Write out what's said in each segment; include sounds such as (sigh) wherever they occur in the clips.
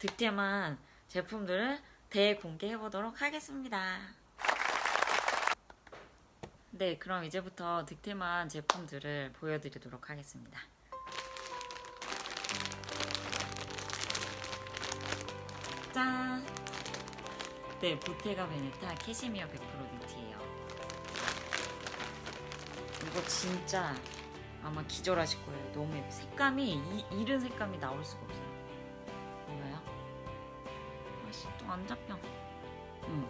득템한 제품들을 대공개해 보도록 하겠습니다. 네, 그럼 이제부터 득템한 제품들을 보여드리도록 하겠습니다. 짠! 네, 보테가 베네타 캐시미어 100% 니트예요. 이거 진짜 아마 기절하실 거예요. 너무 예뻐. 색감이 이, 이른 색감이 나올 수가 없어요. 잡혀. 응.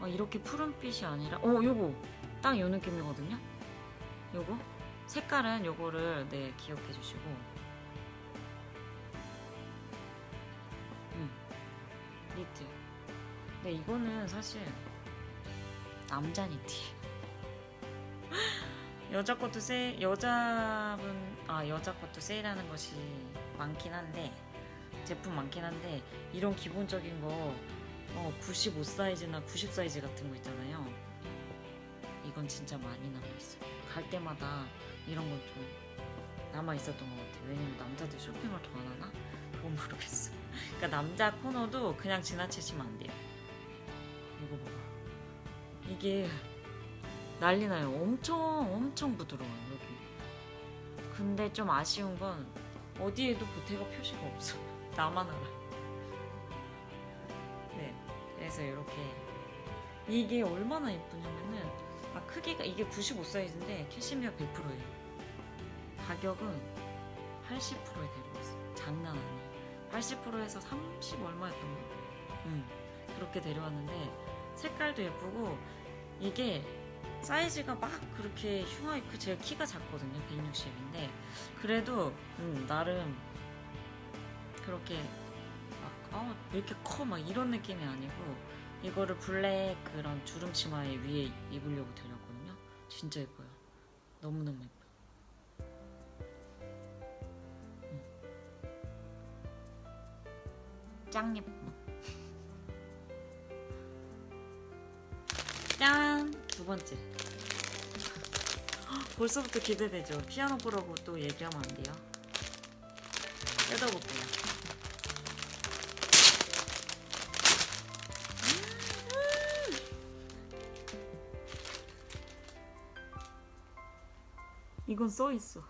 아, 이렇게 푸른빛이 아니라, 어, 요거 딱 요 느낌이거든요. 요거 색깔은 요거를 네 기억해 주시고. 음, 니트. 네 이거는 사실 남자 니트. (laughs) 여자 것도 세일, 여자분, 아, 여자 것도 세일하는 것이 많긴 한데, 제품 많긴 한데, 이런 기본적인 거, 어, 95 사이즈나 90 사이즈 같은 거 있잖아요. 이건 진짜 많이 남아있어요. 갈 때마다 이런 건 좀 남아있었던 것 같아요. 왜냐면 남자들 쇼핑을 더 안 하나? 그건 모르겠어. 그러니까 남자 코너도 그냥 지나치시면 안 돼요. 이거 봐봐. 이게 난리 나요. 엄청 엄청 부드러워요 여기. 근데 좀 아쉬운 건 어디에도 보태가 표시가 없어. 나만 알아. 네. 그래서 이렇게 이게 얼마나 예쁘냐면은 아 크기가 이게 95 사이즈인데 캐시미어 100%예요. 가격은 80%에 데려왔어요. 장난 아니에요. 80%에서 30 얼마였던 거. 음. 그렇게 데려왔는데 색깔도 예쁘고 이게 사이즈가 막 그렇게 흉하게 제가 키가 작거든요 160인데 그래도 음, 나름 그렇게 막왜 이렇게 커 막 이런 느낌이 아니고 이거를 블랙 그런 주름 치마에 위에 입으려고 데려왔거든요 진짜 예뻐요 너무너무 예뻐요 음. 짱 예뻐 (laughs) 짠! 두 번째. 헉, (laughs) 벌써부터 기대되죠? 피아노 보라고 또 얘기하면 안 돼요. 뜯어볼게요. 이건 써 있어.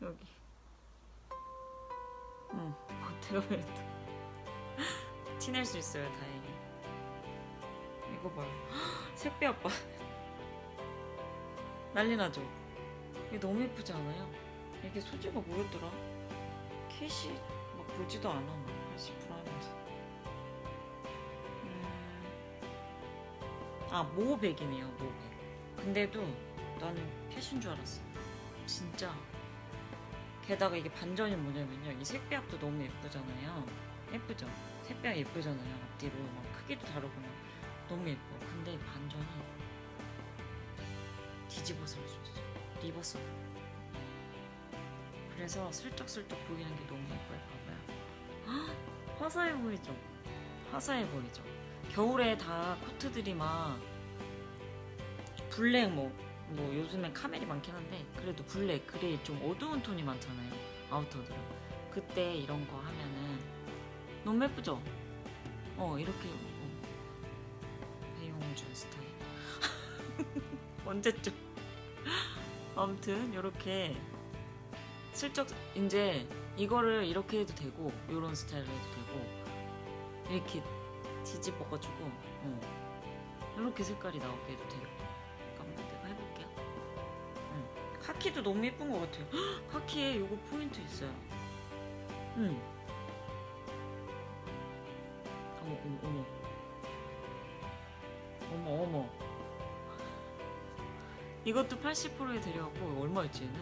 여기. 응, 호텔베르트. (laughs) 티낼 수 있어요, 다행히. 이거 봐요. (gasps) 색배 아빠. (laughs) 난리 나죠? 이게 너무 예쁘지 않아요? 이게 소재가 뭐였더라? 캣이 막 보지도 않아. 막80% 하면서. 음... 아, 모백이네요, 모백. 근데도 나는 캣인 줄 알았어. 진짜. 게다가 이게 반전이 뭐냐면요. 이 색배합도 너무 예쁘잖아요. 예쁘죠? 색배합 예쁘잖아요. 앞뒤로. 막 크기도 다르고 막. 너무 예뻐. 근데 반전이 뒤집어서 할 수 있어. 리버스. 그래서 슬쩍슬쩍 보이는 게 너무 예뻐요. 봐봐요. 헉, 화사해 보이죠? 화사해 보이죠? 겨울에 다 코트들이 막 블랙 뭐, 뭐 요즘엔 카멜이 많긴 한데 그래도 블랙, 그레이 좀 어두운 톤이 많잖아요. 아우터들은. 그때 이런 거 하면은 너무 예쁘죠? 어, 이렇게 배용준 스타일. (laughs) 언제쯤? 아무튼 이렇게 슬쩍 이제 이거를 이렇게 해도 되고 이런 스타일로 해도 되고 이렇게 뒤집어가지고 어. 이렇게 색깔이 나오게 해도 되고 카키도 너무 예쁜 것 같아요. 헉, 카키에 이거 포인트 있어요. 응. 어머 어머 어머. 어머 어머 이것도 80%에 데려왔고 얼마였지 얘는?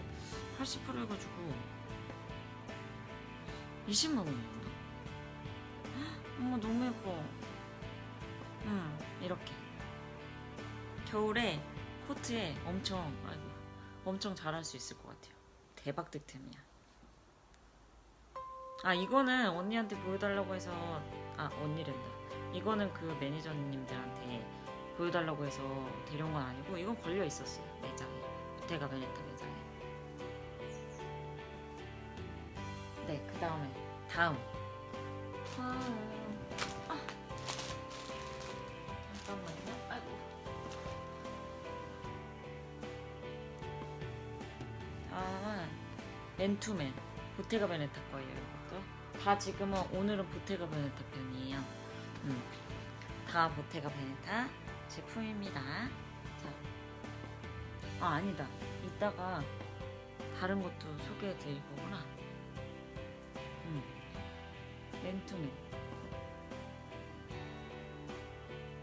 80% 해가지고 20만 원이었나? 어머 너무 예뻐 응 이렇게 겨울에 코트에 엄청 아이고 엄청 잘할 수 있을 것 같아요. 대박 득템이야. 아 이거는 언니한테 보여달라고 해서 아 언니랜다. 이거는 그 매니저님들한테 보여달라고 해서 데려온 건 아니고 이건 걸려 있었어요 매장에. 보테가 베네타 매장에. 네그 다음에 다음. 다음 맨투맨 보테가 베네타 거예요. 이것도 다 지금은 오늘은 보테가 베네타 편이에요. 음. 다 보테가 베네타 제품입니다. 자, 아 아니다. 이따가 다른 것도 소개해 드릴 거구나. 음. 맨투맨.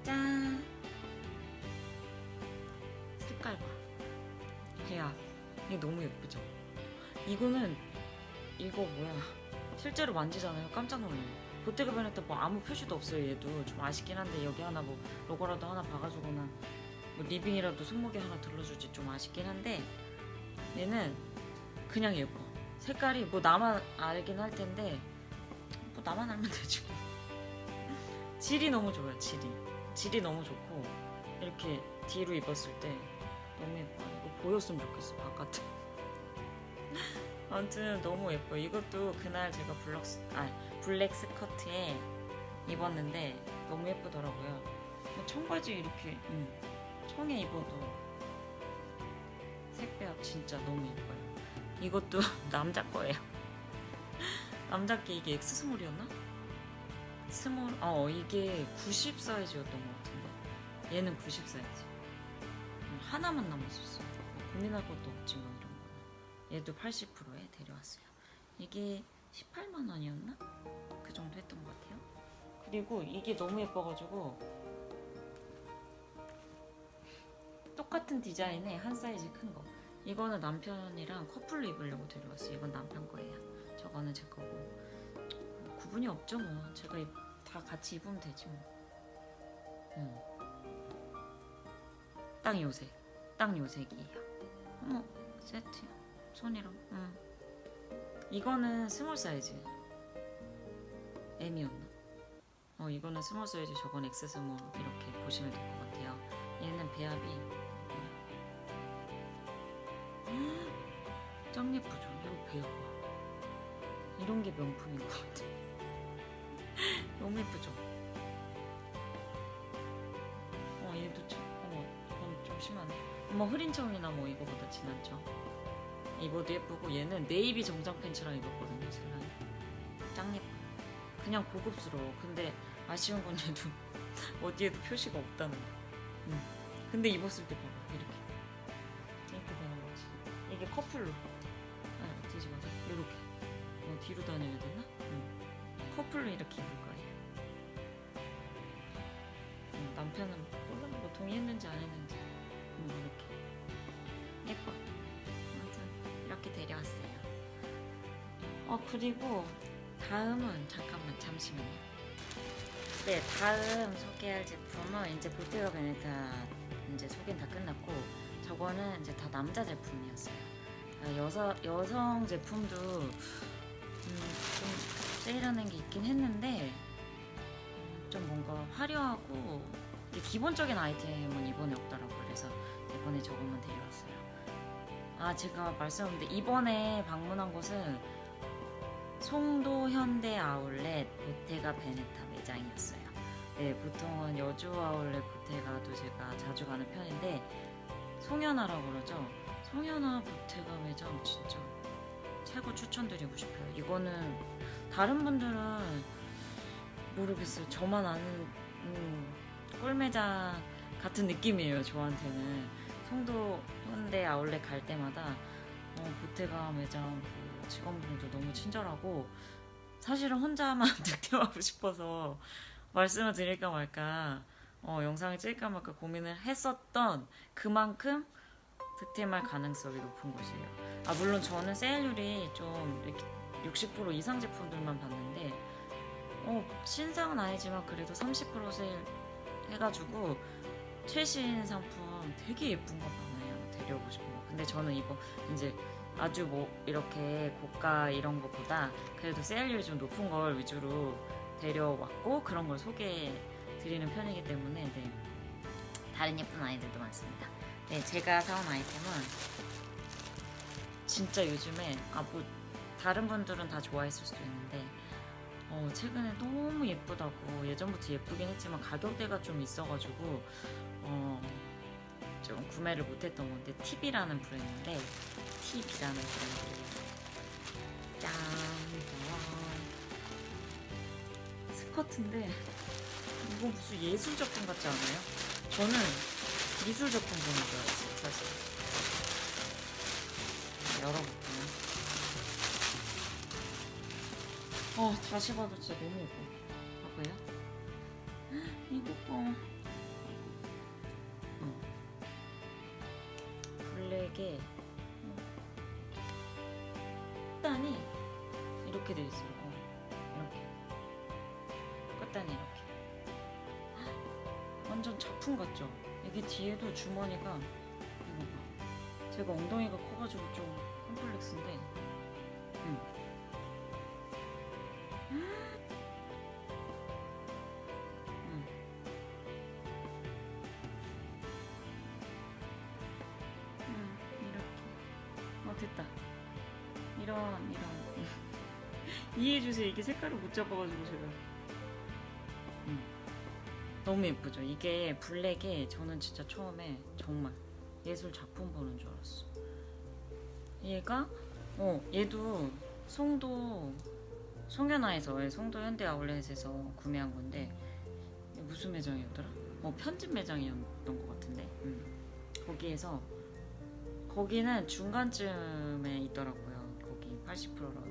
짠. 색깔 봐. 야, 이게 너무 예쁘죠? 이거는 이거 뭐야? 실제로 만지잖아요. 깜짝 놀라요. 보테가 베네타 뭐 아무 표시도 없어요. 얘도 좀 아쉽긴 한데 여기 하나 뭐 로고라도 하나 박아주거나 뭐 리빙이라도 손목에 하나 들러주지 좀 아쉽긴 한데 얘는 그냥 예뻐. 색깔이 뭐 나만 알긴 할 텐데 뭐 나만 알면 되지 뭐. (laughs) 질이 너무 좋아요. 질이 질이 너무 좋고 이렇게 뒤로 입었을 때 너무 예뻐. 이거 보였으면 좋겠어 바깥에. (laughs) 아무튼 너무 예뻐. 이것도 그날 제가 블럭스 아 블랙 스커트에 입었는데 너무 예쁘더라고요. 뭐 청바지 이렇게 음, 청에 입어도 색배합 진짜 너무 예뻐요. 이것도 (laughs) 남자 거예요. (laughs) 남자 게 이게 X 스몰이었나? 스몰 어 이게 90 사이즈였던 것 같은데 얘는 90 사이즈. 음, 하나만 남았었어. 거는 얘도 80%에 데려왔어요. 이게 18만 원이었나? 그 정도 했던 것 같아요. 그리고 이게 너무 예뻐가지고 똑같은 디자인에 한 사이즈 큰 거. 이거는 남편이랑 커플로 입으려고 데려왔어요. 이건 남편 거예요. 저거는 제 거고. 뭐 구분이 없죠 뭐. 제가 입- 다 같이 입으면 되지 뭐. 음. 딱 요색. 딱 요색이에요. 어머 세트야. 손이랑. 응. 이거는 스몰 사이즈. M이었나? 어 이거는 스몰 사이즈, 저건 X 스몰 이렇게 보시면 될 것 같아요. 얘는 배합이 짱 예쁘죠? 이거 배워봐. 이런 게 명품인 것 같아. (laughs) 너무 예쁘죠? 어, 얘도 참, 어머, 이건 좀 심하네. 엄마 흐린 청이나 뭐 이거보다 진하죠? 이거도 예쁘고, 얘는 네이비 정장 팬츠랑 입었거든요, 신랑이. 짱 예뻐. 그냥 고급스러워. 근데 아쉬운 건 얘도 (laughs) 어디에도 표시가 없다는 거. 응. 근데 입었을 때 봐봐, 이렇게. 이렇게 되는 거지. 이게 커플로. 아, 뒤집어서 이렇게. 어, 뒤로 다녀야 되나? 응. 커플로 이렇게 입을 거예요. 음, 남편은 몰라 뭐 동의했는지 안 했는지. 음, 이렇게. 예뻐. 이렇게 데려왔어요. 어 그리고 다음은 잠깐만 잠시만요. 네 다음 소개할 제품은 이제 보테가 베네타 이제 소개는 다 끝났고 저거는 이제 다 남자 제품이었어요. 아, 여서, 여성 제품도 음, 좀 세일하는 게 있긴 했는데 음, 좀 뭔가 화려하고 기본적인 아이템은 이번에 없더라고요. 그래서 이번에 저것만 데려왔어요. 아 제가 말씀드렸는데 이번에 방문한 곳은 송도 현대 아울렛 보테가 베네타 매장이었어요. 네, 보통은 여주 아울렛 보테가도 제가 자주 가는 편인데 송현아라고 그러죠. 송현아 보테가 매장 진짜 최고 추천드리고 싶어요. 이거는 다른 분들은 모르겠어요. 저만 아는 음, 꿀매장 같은 느낌이에요. 저한테는 송도 현대 아울렛 갈 때마다 어, 보테가 매장 그 직원분도 너무 친절하고 사실은 혼자만 (laughs) 득템하고 싶어서 말씀을 드릴까 말까 어, 영상을 찍을까 말까 고민을 했었던 그만큼 득템할 가능성이 높은 곳이에요. 아 물론 저는 세일률이 좀 이렇게 60% 이상 제품들만 봤는데 어, 신상은 아니지만 그래도 30% 세일 해가지고 최신 상품 되게 예쁜 거 많아요. 데려오고 싶은 거. 근데 저는 이거 이제 아주 뭐 이렇게 고가 이런 것보다 그래도 세일률이 좀 높은 걸 위주로 데려왔고 그런 걸 소개해 드리는 편이기 때문에 네. 다른 예쁜 아이들도 많습니다. 네, 제가 사온 아이템은 진짜 요즘에 아 뭐 다른 분들은 다 좋아했을 수도 있는데 어, 어, 최근에 너무 예쁘다고 예전부터 예쁘긴 했지만 가격대가 좀 있어가지고 어, 좀 구매를 못했던 건데 팁이라는 브랜드인데 팁이라는 브랜드예요. 짠! 짜란. 스커트인데 이거 무슨 예술 작품 같지 않아요? 저는 미술 작품 보는 줄 알았어요, 사실. 열어볼게요. 어, 다시 봐도 진짜 너무 예뻐. 봐봐요. 이거 봐. 블랙에 끝단이 이렇게 돼 있어요. 어, 이렇게. 끝단이 이렇게. 헉, 완전 작품 같죠? 이게 뒤에도 주머니가 이거 봐. 제가 엉덩이가 커가지고 좀 컴플렉스인데 됐다. 이런 이런. (laughs) 이해해주세요. 이게 색깔을 못 잡아가지고 제가. 음. 너무 예쁘죠? 이게 블랙에 저는 진짜 처음에 정말 예술 작품 보는 줄 알았어. 얘가 어 얘도 송도 송현아에서 예, 송도 현대 아울렛에서 구매한 건데 무슨 매장이었더라? 어 편집 매장이었던 것 같은데. 음. 거기에서 거기는 중간쯤에 있더라고요 거기 80%라고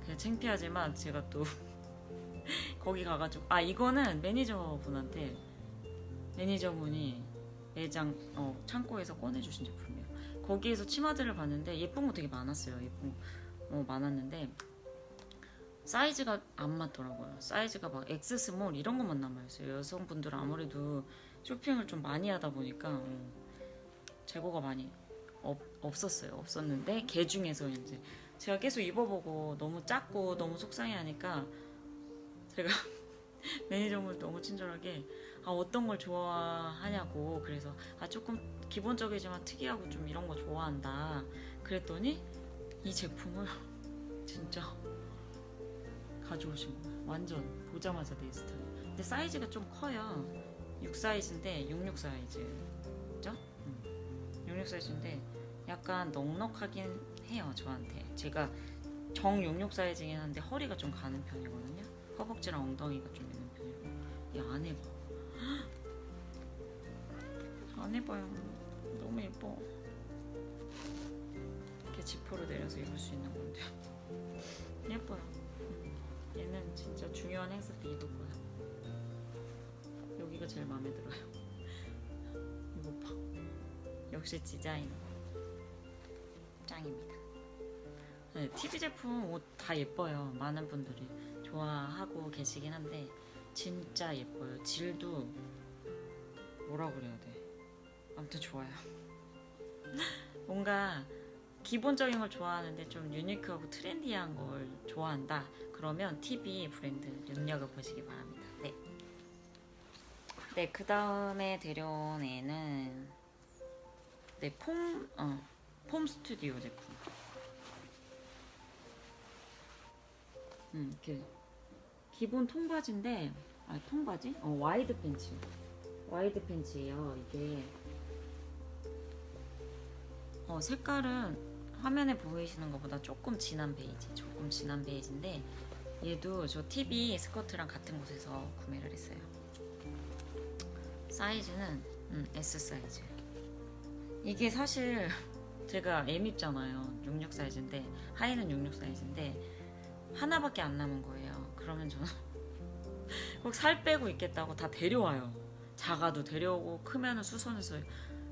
그냥 창피하지만 제가 또 (laughs) 거기 가가지고 아 이거는 매니저분한테 매니저분이 매장 어, 창고에서 꺼내주신 제품이에요. 거기에서 치마들을 봤는데 예쁜 거 되게 많았어요. 예쁜 거 어, 많았는데 사이즈가 안 맞더라고요. 사이즈가 막 X 스몰 이런 것만 남아있어요. 여성분들은 아무래도 쇼핑을 좀 많이 하다 보니까 어, 재고가 많이 없, 없었어요. 없었는데 개 중에서 이제 제가 계속 입어보고 너무 작고 너무 속상해하니까 제가 (laughs) 매니저분 너무 친절하게 아 어떤 걸 좋아하냐고 그래서 아 조금 기본적이지만 특이하고 좀 이런 거 좋아한다 그랬더니 이 제품을 (laughs) 진짜 가져오신 거예요 완전 보자마자 내 스타일 근데 사이즈가 좀 커요 6 사이즈인데 66 사이즈죠? 음. 66 사이즈인데 약간 넉넉하긴 해요 저한테 제가 정66 사이즈긴 한데 허리가 좀 가는 편이거든요 허벅지랑 엉덩이가 좀 있는 편이고 이 안에 봐안 해봐요. 너무 예뻐. 이렇게 지퍼로 내려서 입을 수 있는 건데 (laughs) 예뻐요. 음. 얘는 진짜 중요한 행사 때 입을 거야. 여기가 제일 마음에 들어요. (laughs) 이거 봐. 역시 디자 인 짱입니다. 네, TV 제품 옷 다 예뻐요. 많은 분들이 좋아하고 계시긴 한데 진짜 예뻐요. 질도 뭐라 그래야 돼. 아무튼 좋아요. (laughs) 뭔가 기본적인 걸 좋아하는데 좀 유니크하고 트렌디한 걸 좋아한다. 그러면 TV 브랜드 눈여겨 보시기 바랍니다. 네. 네, 그 다음에 데려온 애는 네, 폼, 어, 폼 스튜디오 제품. 음, 이렇게 기본 통바지인데, 아, 통바지? 어, 와이드 팬츠. 와이드 팬츠예요. 이게 어, 색깔은 화면에 보이시는 것보다 조금 진한 베이지, 조금 진한 베이지인데 얘도 저 TV 스커트랑 같은 곳에서 구매를 했어요. 사이즈는 음, S 사이즈. 이게 사실 제가 M 입잖아요. 66 사이즈인데 하의는 66 사이즈인데 하나밖에 안 남은 거예요. 그러면 저는 (laughs) 꼭 살 빼고 입겠다고 다 데려와요. 작아도 데려오고 크면은 수선해서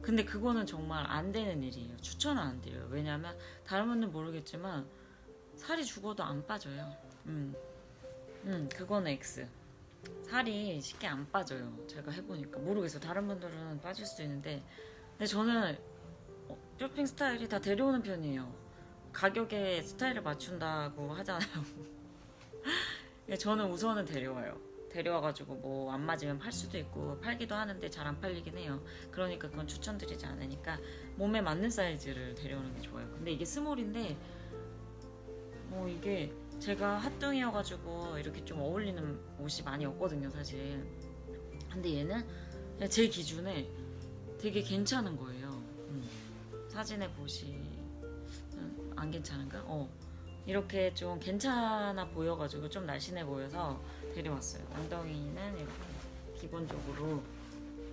근데 그거는 정말 안 되는 일이에요. 추천은 안 드려요. 왜냐면 다른 분들은 모르겠지만 살이 죽어도 안 빠져요. 음, 음, 그거는 X. 살이 쉽게 안 빠져요. 제가 해보니까 모르겠어요. 다른 분들은 빠질 수도 있는데, 근데 저는 어, 쇼핑 스타일이 다 데려오는 편이에요. 가격에 스타일을 맞춘다고 하잖아요. 근데 (laughs) 저는 우선은 데려와요. 데려와가지고 뭐 안 맞으면 팔 수도 있고 팔기도 하는데 잘 안 팔리긴 해요. 그러니까 그건 추천드리지 않으니까 몸에 맞는 사이즈를 데려오는 게 좋아요. 근데 이게 스몰인데 어 이게 제가 핫둥이여가지고 이렇게 좀 어울리는 옷이 많이 없거든요, 사실. 근데 얘는 제 기준에 되게 괜찮은 거예요. 음. 사진에 보시면 안 괜찮은가? 어. 이렇게 좀 괜찮아 보여가지고 좀 날씬해 보여서 데려왔어요. 엉덩이는 이렇게 기본적으로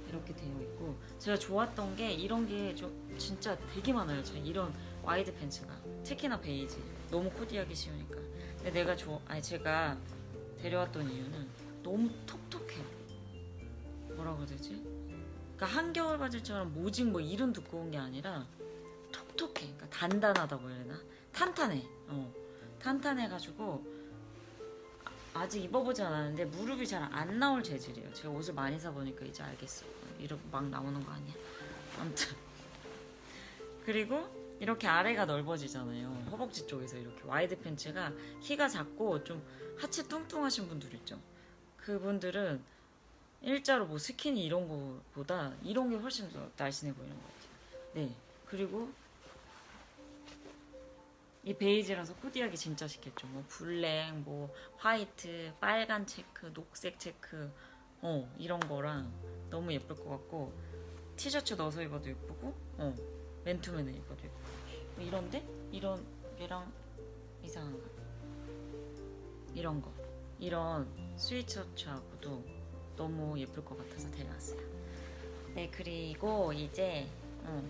이렇게 되어 있고 제가 좋았던 게 이런 게 좀 진짜 되게 많아요. 저 이런 와이드 팬츠가 특히나 베이지 너무 코디하기 쉬우니까. 근데 내가 좋아 아니 제가 데려왔던 이유는 너무 톡톡해. 뭐라고 해야 되지? 그러니까 한겨울 바지처럼 모직 뭐 이런 두꺼운 게 아니라 톡톡해. 그러니까 단단하다고 해야 되나? 탄탄해. 어. 탄탄해가지고 아- 아직 입어보지 않았는데 무릎이 잘 안 나올 재질이에요. 제가 옷을 많이 사보니까 이제 알겠어. 이렇게 막 나오는 거 아니야. 아무튼 (laughs) 그리고 이렇게 아래가 넓어지잖아요. 허벅지 쪽에서 이렇게 와이드 팬츠가 키가 작고 좀 하체 뚱뚱하신 분들 있죠. 그분들은 일자로 뭐 스키니 이런 거보다 이런 게 훨씬 더 날씬해 보이는 것 같아요. 네. 그리고 이 베이지라서 코디하기 진짜 쉽겠죠. 뭐 블랙, 뭐 화이트, 빨간 체크, 녹색 체크, 어 이런 거랑 너무 예쁠 것 같고 티셔츠 넣어서 입어도 예쁘고, 어 맨투맨에 입어도 예쁘고. 뭐 이런데 이런 얘랑 이상한가? 이런 거, 이런 스위처츠하고도 너무 예쁠 것 같아서 데려왔어요. 네 그리고 이제 어,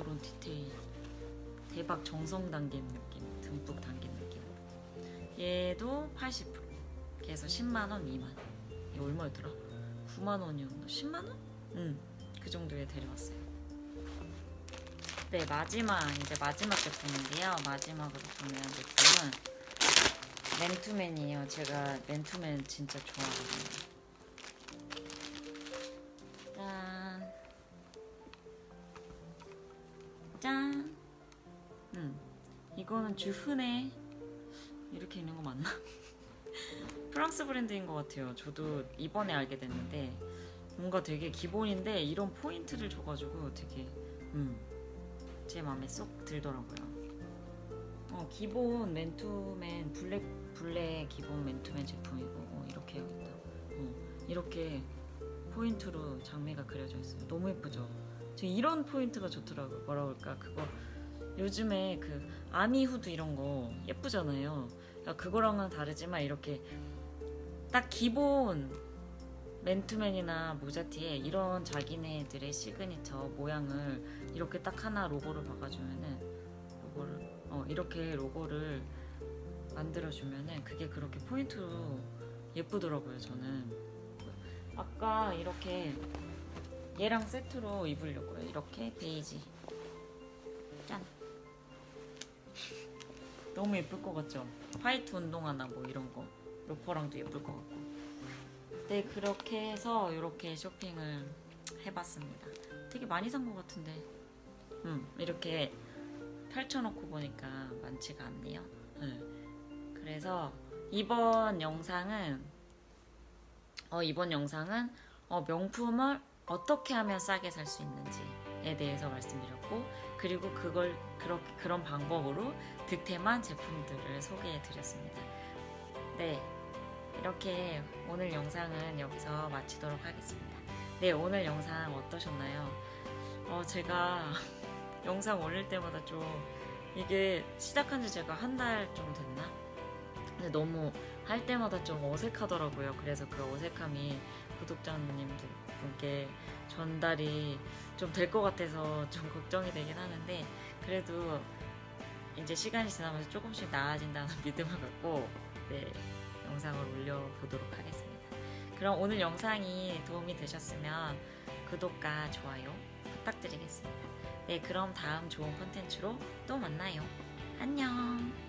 이런 디테일. 대박 정성 담긴 느낌, 듬뿍 담긴 느낌. 얘도 80%. 그래서 10만 원 미만. 이거 얼마였더라? 9만 원이었나? 10만 원? 응, 그 정도에 데려왔어요. 네, 마지막 이제 마지막 제품인데요. 마지막으로 구매한 제품은 맨투맨이에요. 제가 맨투맨 진짜 좋아하거든요. 이거는 주흐네 이렇게 있는 거 맞나? (laughs) 프랑스 브랜드인 것 같아요. 저도 이번에 알게 됐는데 뭔가 되게 기본인데 이런 포인트를 줘가지고 되게 음, 제 마음에 쏙 들더라고요. 어, 기본 맨투맨 블랙 블랙 기본 맨투맨 제품이고 어, 이렇게 해야겠다. 어, 이렇게 포인트로 장미가 그려져 있어요. 너무 예쁘죠? 저 이런 포인트가 좋더라고요. 뭐라 그럴까 그거 요즘에 그 아미 후드 이런 거 예쁘잖아요. 그러니까 그거랑은 다르지만 이렇게 딱 기본 맨투맨이나 모자티에 이런 자기네들의 시그니처 모양을 이렇게 딱 하나 로고를 박아주면은 로고를 어 이렇게 로고를 만들어주면은 그게 그렇게 포인트로 예쁘더라고요 저는. 아까 이렇게 얘랑 세트로 입으려고요. 이렇게 베이지 너무 예쁠 것 같죠? 화이트 운동화나 뭐 이런 거. 로퍼랑도 예쁠 것 같고. 네 그렇게 해서 이렇게 쇼핑을 해봤습니다. 되게 많이 산 것 같은데. 음 이렇게 펼쳐놓고 보니까 많지가 않네요. 네. 그래서 이번 영상은 어, 이번 영상은 어, 명품을 어떻게 하면 싸게 살 수 있는지 에 대해서 말씀드렸고 그리고 그걸 그렇게 그런 방법으로 득템한 제품들을 소개해 드렸습니다. 네. 이렇게 오늘 영상은 여기서 마치도록 하겠습니다. 네, 오늘 영상 어떠셨나요? 어, 제가 (laughs) 영상 올릴 때마다 좀 이게 시작한 지 제가 한 달 좀 됐나? 근데 너무 할 때마다 좀 어색하더라고요. 그래서 그 어색함이 구독자님들 분께 전달이 좀 될 것 같아서 좀 걱정이 되긴 하는데 그래도 이제 시간이 지나면서 조금씩 나아진다는 (laughs) 믿음을 갖고 네, 영상을 올려보도록 하겠습니다. 그럼 오늘 영상이 도움이 되셨으면 구독과 좋아요 부탁드리겠습니다. 네, 그럼 다음 좋은 컨텐츠로 또 만나요. 안녕!